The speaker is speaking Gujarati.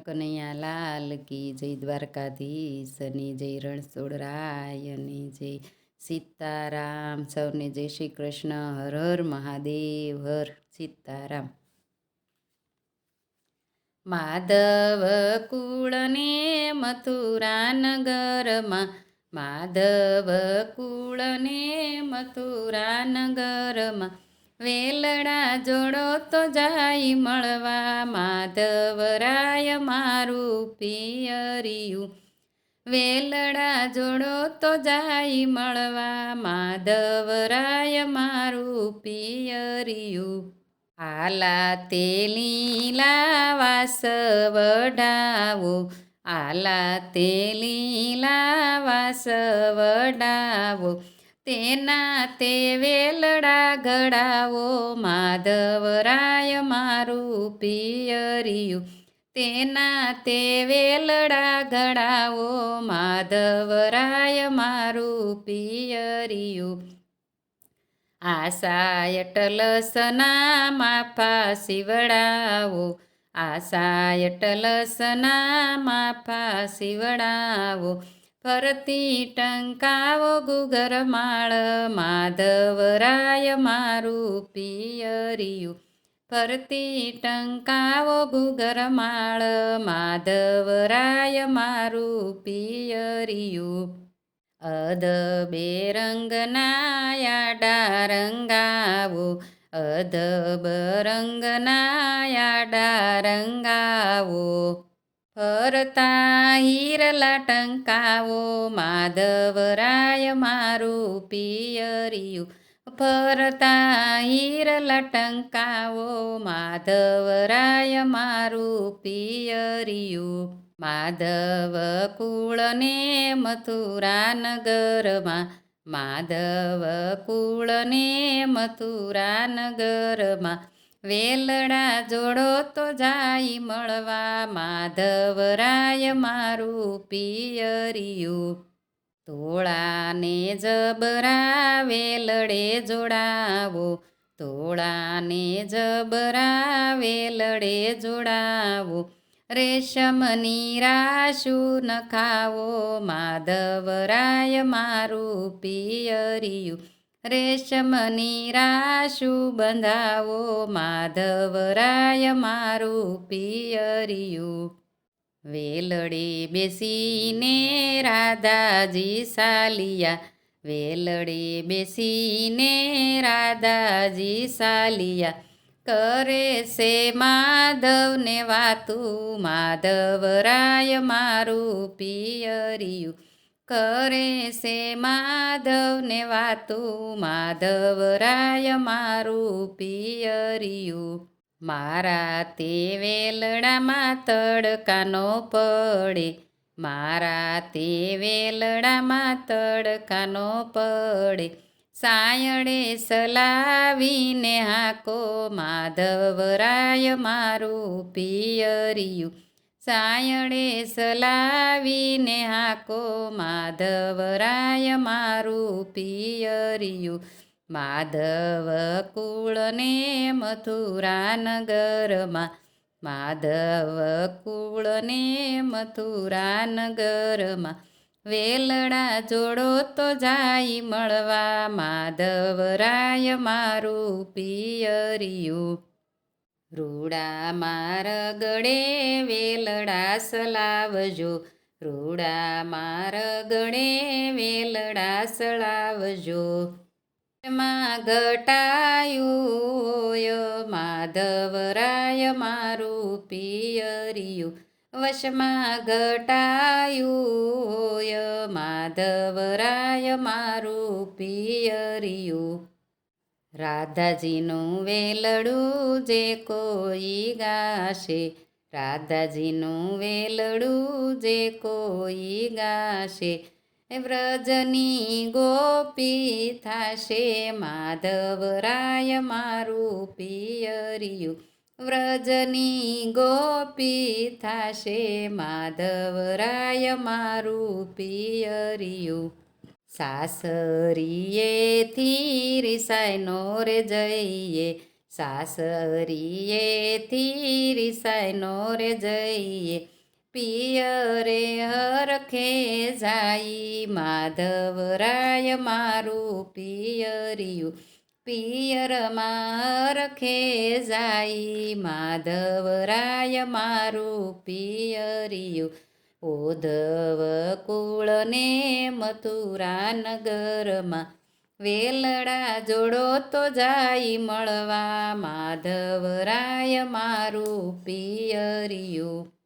કનૈયા લાલ કી જય દ્વારકાધીશની જય રણછોડરાયની જય સીતારામ. સૌને જય શ્રી કૃષ્ણ. હર હર મહાદેવ, હર સીતારામ. માધવ કુળને મથુરા નગરમાં માધવ કુળને મથુરા નગરમાં વેલડા જોડો તો જાય મળવા. માધવરાય મારું પિયરિયું. વેલડા જોડો તો જાય મળવા. માધવરાય મારું પિયરિયું. આલા તે લીલા વાસ વડાવો આલા તે લીલા વાસ વડાવો તેના તે વેલડા ઘડાવો માધવરાય મારું પિયરિયું. તેના તે વેલડા ઘડાવો માધવરાય મારું પિયરિયું. આશાય ટલસના માફા શિવડાવો આશાય ટલસના માફા શિવડાવો. ફરતી ટંકાવો ગુગર માળ, માધવરાય મારું પિયરિયું. ફરતી ટંકાવો ગુગર માળ, માધવરાય મારું પિયરિયું. અધ બેરંગના રંગાવો અધ બરંગના રંગાવો ફરતા હીરલા ટંકાવો માધવરાય મારું પિયરિયું. ફરતા હીરલા ટંકાવો માધવરાય મારું પિયરિયું. માધવ કુળને મથુરા નગરમાં માધવ કુળને મથુરા નગરમાં વેલડા જોડો તો જાય મળવા, માધવરાય મારું પિયરિયું. તોળાને જબરા વેલડે જોડાવો, તોળાને જબરા વેલડે જોડાવો. રેશમની રાશુ નખાવો, માધવરાય મારું પિયરિયું. રેશમની રાશુ બંધાવો માધવરાય મારું પિયરિયું. વેલડે બેસીને રાધાજી સાલિયા. વેલડે બેસીને રાધાજી સાલિયા. કરે છે માધવને વાતું. માધવરાય મારું પિયરિયું. કરે છે માધવને વાતું? માધવરાય મારું પિયરિયું. મારા તે વેલડામાં તડકાનો પડે. મારા તે વેલડામાં તડકાનો પડે. સાયડે સલાવીને હાકો. માધવરાય મારું પિયરિયું. સાયડે સલાવીને હાકો માધવરાય મારું પિયરિયું. માધવ કુળને મથુરા નગરમાં માધવ કુળને મથુરા નગરમાં વેલડા જોડો તો જાય મળવા, માધવરાય મારું પિયરિયું. રૂડા માર ગળે વેલડા સલાવજો. રૂડા માર ગળે વેલડા સળાવજો માં ઘટાયું માધવરાય મારું પિયરિયું. વશમાં ઘટાયું માધવરાય મારું પિયરિયું. રાધાજીનું વેલડું જે કોઈ ગાશે, રાધાજીનું વેલડું જે કોઈ ગાશે વ્રજની ગોપી થાશે, માધવરાય મારું પિયરિયું. વ્રજની ગોપી થાશે, માધવરાય મારું પિયરિયું. સાસરીએથી રિસાયનો રે જઈએ. સાસરીએથી રિસાયનો રે જઈએ. પિયરે હરખે જાય માધવરાય મારું પિયરિયું. પિયરમાં હરખે જાય માધવરાય મારું પિયરિયું. ઉધવ કુળને મથુરા નગરમાં વેલડા જોડો તો જાય મળવા. માધવરાય મારું પિયરિયું.